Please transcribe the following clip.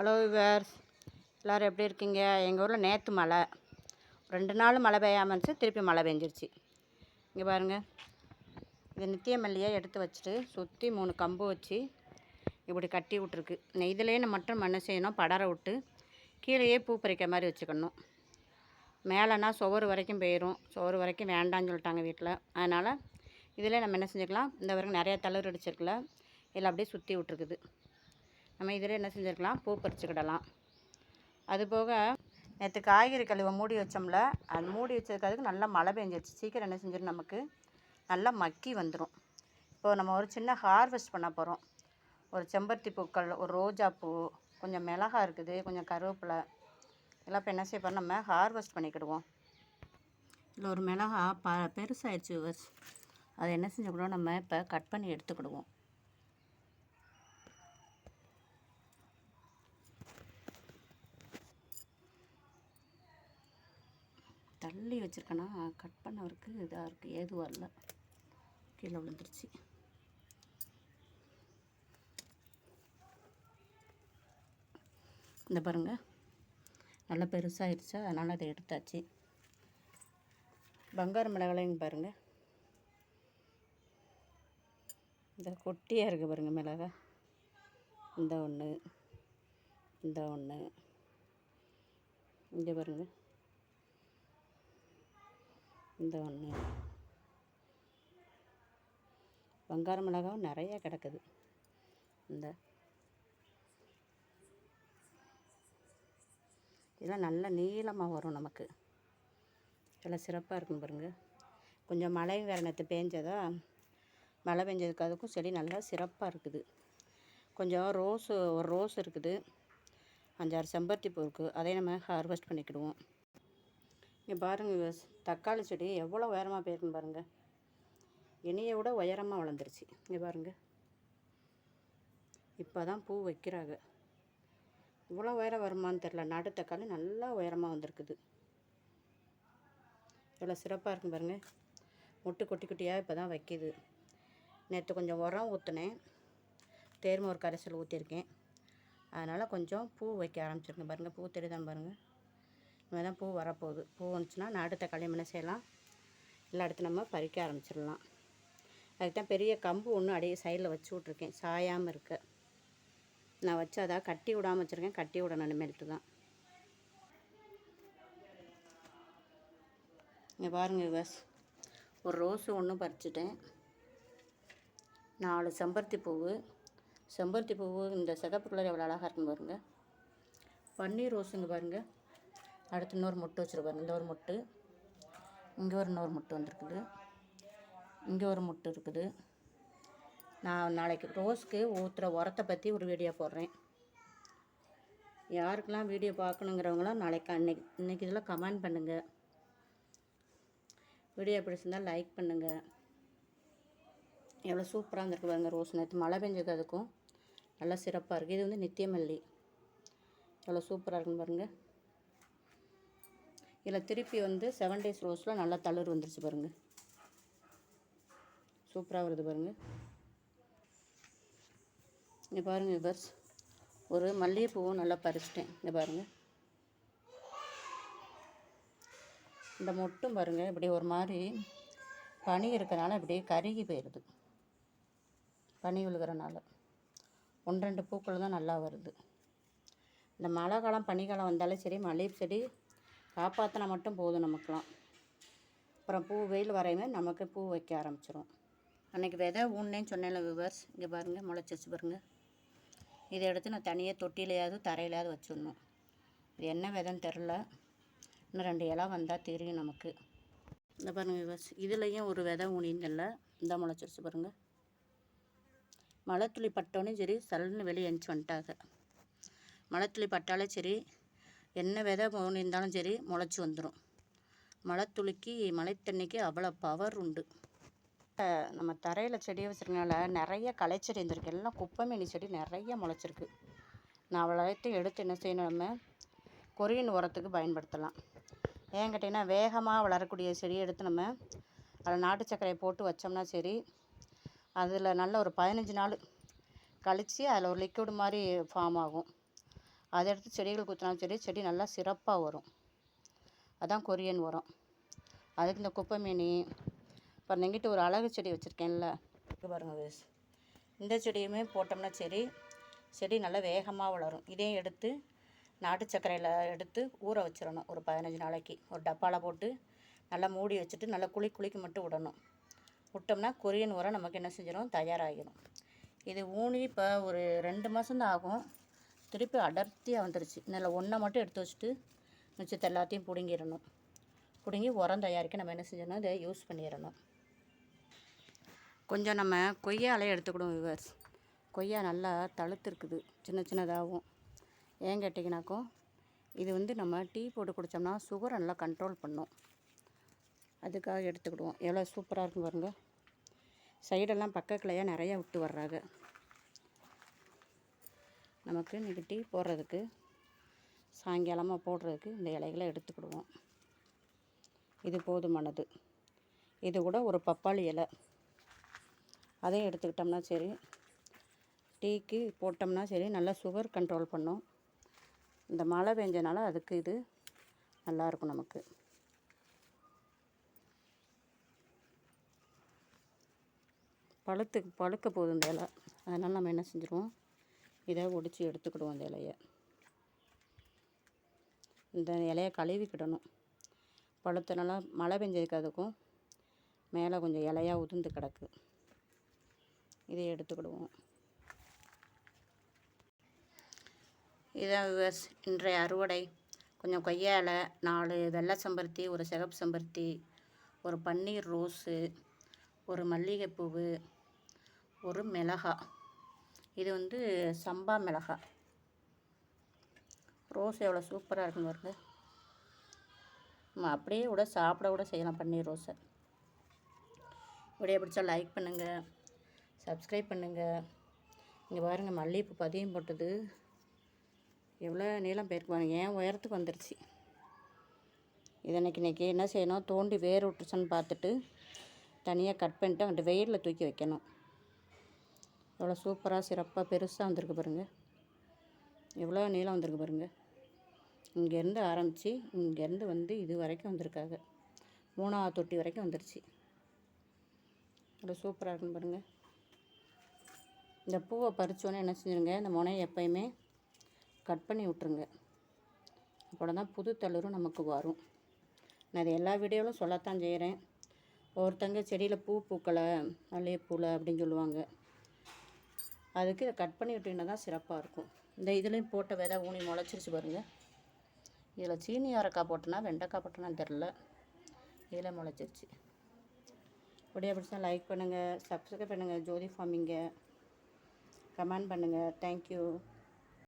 Hello viewers எல்லோரும் எப்படி இருக்கீங்க? எங்கள் ஊரில் நேற்று மழை. ரெண்டு நாள் மழை பெய்யாமல் இருந்துச்சு திருப்பி மழை பெஞ்சிருச்சு. இங்கே பாருங்கள் இது நித்திய மல்லியை எடுத்து வச்சுட்டு சுற்றி மூணு கம்பு வச்சு இப்படி கட்டி விட்ருக்கு இதுலேயே மட்டும் என்ன செய்யணும் படர விட்டு கீழேயே பூ பறிக்கிற மாதிரி வச்சுக்கணும். மேலேனா சுவர் வரைக்கும் போயிடும் சுவர் வரைக்கும் வேண்டாம்னு சொல்லிட்டாங்க வீட்டில் அதனால் இதில் நம்ம என்ன செஞ்சுக்கலாம்? இந்த வரைக்கும் நிறையா தளர் அடிச்சிருக்குல்ல இதில் அப்படியே சுற்றி விட்ருக்குது நம்ம இதில் என்ன செஞ்சுருக்கலாம்? பூ பறிச்சுக்கிடலாம். அதுபோக நேற்று காய்கறி கழுவை மூடி வச்சோம்ல அது மூடி வச்சதுக்கு நல்லா மழை பெஞ்சிருச்சு. சீக்கிரம் என்ன செஞ்சிடும் நமக்கு? நல்லா மக்கி வந்துடும் இப்போது நம்ம ஒரு சின்ன ஹார்வெஸ்ட் பண்ண போகிறோம் ஒரு செம்பருத்தி பூக்கள் ஒரு ரோஜா பூ கொஞ்சம் மிளகா இருக்குது கொஞ்சம் கருவேப்பிலை. எல்லாம் இப்போ என்ன செய்ய போகிறோம் நம்ம ஹார்வெஸ்ட் பண்ணிக்கிடுவோம். இதில் ஒரு மிளகா ப பெருசாகிடுச்சு விவர்ஸ் அதை என்ன செஞ்சுக்கிடுவோம்? நம்ம இப்போ கட் பண்ணி எடுத்துக்கிடுவோம். தள்ளி வச்சுருக்கேன்னா கட் பண்ணவருக்கு இதாக இருக்குது ஏதுவாக இல்லை கீழே விழுந்துருச்சு. இந்த பாருங்கள் நல்லா பெருசாகிடுச்சா அதனால் அதை எடுத்தாச்சு. பங்கார மிளகாயும் பாருங்கள் இந்த கொட்டியாக இருக்குது பாருங்கள் மிளகா. இந்த ஒன்று இந்த ஒன்று இங்கே பாருங்கள் இந்த ஒன்று. வங்கார மிளகாவும் நிறையா கிடக்குது. இந்த. இதெல்லாம் நல்ல நீளமாக வரும் நமக்கு. எல்லாம் சிறப்பாக இருக்கும் பாருங்கள் கொஞ்சம் மழை வேறு நேற்று பேஞ்சதா? மழை பெஞ்சதுக்கு அதுக்கும் செடி நல்லா சிறப்பாக இருக்குது. கொஞ்சம் ரோஸு ஒரு ரோஸ் இருக்குது. அஞ்சாறு செம்பருத்தி பூ இருக்குது அதையும் நம்ம ஹார்வெஸ்ட் பண்ணிக்கிடுவோம். இங்கே பாருங்கள் தக்காளி செடி எவ்வளோ உயரமாக போயிருக்குன்னு பாருங்கள் இனியை விட உயரமாக வளர்ந்துருச்சு. இங்கே பாருங்கள் இப்போ தான் பூ வைக்கிறாங்க. இவ்வளோ உயரம் வருமான்னு தெரில நாட்டு தக்காளி நல்லா உயரமாக வந்திருக்குது. இவ்வளோ சிறப்பாக இருக்கும் பாருங்கள் முட்டு குட்டி குட்டியாக இப்போ தான் வைக்கிது. நேற்று கொஞ்சம் உரம் ஊற்றுனேன் தேர்ம ஒரு கரைசல் ஊற்றிருக்கேன் அதனால் கொஞ்சம் பூ வைக்க ஆரம்பிச்சிருக்கேன் பாருங்கள் பூ தெரியுதான் பாருங்கள் இனிமேல் தான் பூ வரப்போகுது. பூ வந்துச்சுன்னா நாட்டு தக்காளி என்ன செய்யலாம்? எல்லா இடத்துல நம்ம பறிக்க ஆரம்பிச்சிடலாம். அதுக்கு தான் பெரிய கம்பு ஒன்று அடியே சைடில் வச்சு விட்ருக்கேன் சாயாமல் இருக்க. நான் வச்சு அதாக கட்டி விடாமல் வச்சுருக்கேன். கட்டி விடணும் இனிமேல்ட்டு தான். இங்கே பாருங்கள் பஸ் ஒரு ரோஸு ஒன்று பறிச்சிட்டேன். நாலு செம்பருத்தி பூவு. செம்பருத்தி பூவு இந்த சிகப்பு கலர் எவ்வளோ அழகாக இருக்குன்னு பாருங்கள் பன்னீர் ரோஸுங்க பாருங்கள் அடுத்து இன்னொரு மொட்டு வச்சுருப்பாருங்க இந்த ஒரு மொட்டு இங்கே ஒரு இன்னொரு மொட்டு வந்திருக்குது. இங்கே ஒரு மொட்டு இருக்குது. நான் நாளைக்கு ரோஸ்க்கு ஊற்றுற உரத்தை பற்றி ஒரு வீடியோ போடுறேன். யாருக்கெல்லாம் வீடியோ பார்க்கணுங்கிறவங்களாம் நாளைக்கு அன்னைக்கு இன்றைக்கி இதில் கமெண்ட் பண்ணுங்கள் வீடியோ பிடிச்சிருந்தால் லைக் பண்ணுங்கள் எவ்வளோ சூப்பராக இருந்திருக்கு பாருங்கள் ரோஸ். நேற்று மழை பெஞ்சது அதுக்கும் நல்லா சிறப்பாக இருக்குது இது வந்து நித்தியமல்லி. எவ்வளோ சூப்பராக இருக்குன்னு பாருங்கள் இதில் திருப்பி வந்து செவன் டேஸ் ரோஸில் நல்லா தளர் வந்துருச்சு பாருங்கள் சூப்பராக வருது பாருங்கள் இங்கே பாருங்கள் விவர்ஸ் ஒரு மல்லிகைப்பூவும் நல்லா பறிச்சிட்டேன். இங்கே பாருங்கள் இந்த மொட்டும் பாருங்கள் இப்படி ஒரு மாதிரி பனி இருக்கிறனால இப்படியே கருகி போயிடுது பனி விழுகிறனால. ஒன்று ரெண்டு பூக்கள் தான் நல்லா வருது. இந்த மழை காலம் பனிக்காலம் வந்தாலே சரி மல்லிகை செடி காப்பாற்றினா மட்டும் போதும் நமக்குலாம் அப்புறம் பூ வெயில் வரையுமே நமக்கு பூ வைக்க ஆரம்பிச்சிடும் அன்றைக்கி விதை ஊன்னேன்னு சொன்னேன்ல விவர்ஸ் இங்கே பாருங்கள் முளைச்சிச்சு பாருங்கள் இதை எடுத்து நான் தனியாக தொட்டிலையாவது தரையிலையாவது வச்சிடணும். இது என்ன விதைன்னு தெரில இன்னும் ரெண்டு இலை வந்தால் தெரியும் நமக்கு. இந்த பாருங்கள் விவர்ஸ் இதுலேயும் ஒரு விதை ஊனிங்கல்ல இந்த முளைச்சிருச்சு பாருங்கள் மழை துளி பட்டோன்னே சரி சல்லுன்னு வெளியே எழுந்துச்சு வந்துட்டாங்க. மழை துளி பட்டாலே சரி என்ன விதை இருந்தாலும் சரி முளைச்சி வந்துடும் மழை துளிக்கு அவ்வளோ பவர் உண்டு. நம்ம தரையில் செடியை வச்சுருக்கனால நிறைய களைச்செடி இருந்திருக்கு எல்லாம் குப்பைமேனி செடி நிறைய முளைச்சிருக்கு. நான் அவ்வளோத்தையும் எடுத்து என்ன செய்யணும் நம்ம? கொரியன் உரத்துக்கு பயன்படுத்தலாம். ஏன் கேட்டிங்கன்னா வேகமாக வளரக்கூடிய செடியை எடுத்து நம்ம அதில் நாட்டு சர்க்கரையை போட்டு வச்சோம்னா சரி அதில் நல்ல ஒரு பதினஞ்சு நாள் கழித்து அதில் ஒரு லிக்விட் மாதிரி ஃபார்ம் ஆகும். அதை எடுத்து செடிகள் குத்தினாலும் சரி செடி நல்லா சிறப்பாக வரும். அதான் கொரியன் உரம். அதுக்கு இந்த குப்பை மீனி அப்புறம் எங்கிட்ட ஒரு அழகு செடி வச்சுருக்கேன்ல. பாருங்க வேஸ் இந்த செடியுமே போட்டோம்னா சரி செடி நல்லா வேகமாக வளரும். இதையும் எடுத்து நாட்டு சர்க்கரையில் எடுத்து ஊற வச்சிடணும். ஒரு பதினஞ்சு நாளைக்கு. ஒரு டப்பாவில் போட்டு நல்லா மூடி வச்சுட்டு நல்லா குளி குளிக்கு மட்டும் விடணும். விட்டோம்னா கொரியன் உரம் நமக்கு என்ன செஞ்சிடும்? தயாராகிடும். இது ஊனி இப்போ ஒரு ரெண்டு மாதம்தான் ஆகும். திருப்பி அடர்த்தியாக வந்துருச்சு. இதில் ஒன்றை மட்டும் எடுத்து வச்சுட்டு மிச்சத்தை எல்லாத்தையும் பிடுங்கிடணும். பிடுங்கி உரம் தயாரிக்க நம்ம என்ன செஞ்சிடணும் இதை யூஸ் பண்ணிடணும். கொஞ்சம் நம்ம கொய்யா இலையை எடுத்துக்கிடுவோம் விவர்ஸ் கொய்யா நல்லா தழுத்துருக்குது. சின்ன சின்னதாகவும். ஏன் கேட்டிங்கனாக்கோ இது வந்து நம்ம டீ போட்டு குடித்தோம்னா சுகரை நல்லா கண்ட்ரோல் பண்ணும். அதுக்காக எடுத்துக்கிடுவோம். எவ்வளோ சூப்பராக இருக்கும் பாருங்கள் சைடெல்லாம் பக்கக்கிளையாக நிறையா விட்டு வர்றாங்க. நமக்கு இன்றைக்கி டீ போடுறதுக்கு சாயங்காலமாக போடுறதுக்கு இந்த இலைகளை எடுத்துக்கிடுவோம். இது போதுமானது. இது கூட ஒரு பப்பாளி இலை. அதையும் எடுத்துக்கிட்டோம்னா சரி டீக்கு போட்டோம்னா சரி நல்லா சுகர் கண்ட்ரோல் பண்ணும். இந்த மழை பெஞ்சனால அதுக்கு இது நல்லாயிருக்கும் நமக்கு. பழுத்து பழுக்க போகுது இந்த இலை. அதனால் நம்ம என்ன செஞ்சுருவோம்? இதை ஒடிச்சு எடுத்துக்கிடுவோம் அந்த இலையை. இந்த இலையை கழுவிக்கிடணும். பழுத்தனால மழை பெஞ்சதுக்கு அதுக்கும் மேலே கொஞ்சம் இலையாக உதிர்ந்து கிடக்கு. இதை எடுத்துக்கிடுவோம். இதை இன்றைய அறுவடை கொஞ்சம் கொய்யா இலை நாலு வெள்ளை செம்பருத்தி ஒரு சிகப்பு செம்பருத்தி ஒரு பன்னீர் ரோஸு ஒரு மல்லிகைப்பூவு ஒரு மிளகா இது வந்து சம்பா மிளகா. ரோஸ் எவ்வளோ சூப்பராக இருக்குன்னு பாருங்க. நம்ம அப்படியே கூட சாப்பிட கூட செய்யலாம் பன்னீர் ரோஸை. வீடியோ பிடிச்சா லைக் பண்ணுங்கள் சப்ஸ்கிரைப் பண்ணுங்கள் இங்கே பாருங்கள் மல்லிகைப்பூ பதியம் போட்டது. எவ்வளோ நீளம் போயிருக்கு பாருங்க. ஏன் உயரத்துக்கு வந்துருச்சு. இது இன்றைக்கி இன்னைக்கு என்ன செய்யணும்? தோண்டி வேர் விட்டுருச்சுன்னு பார்த்துட்டு தனியாக கட் பண்ணிட்டு அங்கிட்டு வெயிலில் தூக்கி வைக்கணும். எவ்வளோ சூப்பராக சிறப்பாக பெருசாக வந்திருக்கு பாருங்கள் எவ்வளோ நீளம் வந்திருக்கு பாருங்கள் இங்கேருந்து ஆரம்பித்து இங்கேருந்து வந்து இது வரைக்கும் வந்திருக்காங்க. மூணாவது தொட்டி வரைக்கும் வந்துருச்சு. எவ்வளோ சூப்பராக இருக்குன்னு பாருங்கள் இந்த பூவை பறித்தோன்னே என்ன செஞ்சுருங்க இந்த முனையை எப்பயுமே கட் பண்ணி விட்ருங்க அப்போ தான் புது தளிரும் நமக்கு வரும். நான் அதை எல்லா வீடியோவிலும் சொல்லத்தான் செய்கிறேன். ஒருத்தங்க செடியில் பூ பூக்கலை மல்லிகைப்பூவில் அப்படின்னு சொல்லுவாங்க. அதுக்கு இதை கட் பண்ணி விட்டிங்கன்னா தான் சிறப்பாக இருக்கும். இந்த இதுலேயும் போட்ட விதை ஊனி முளைச்சிருச்சு பாருங்கள் இதில் சீனி அரைக்காய் போட்டோன்னா வெண்டைக்காய் போட்டோன்னா தெரில இதில் முளைச்சிருச்சு. அப்படியே பிடிச்சா லைக் பண்ணுங்கள் சப்ஸ்கிரைப் பண்ணுங்கள் ஜோதி ஃபார்மிங்க கமெண்ட் பண்ணுங்கள் தேங்க்யூ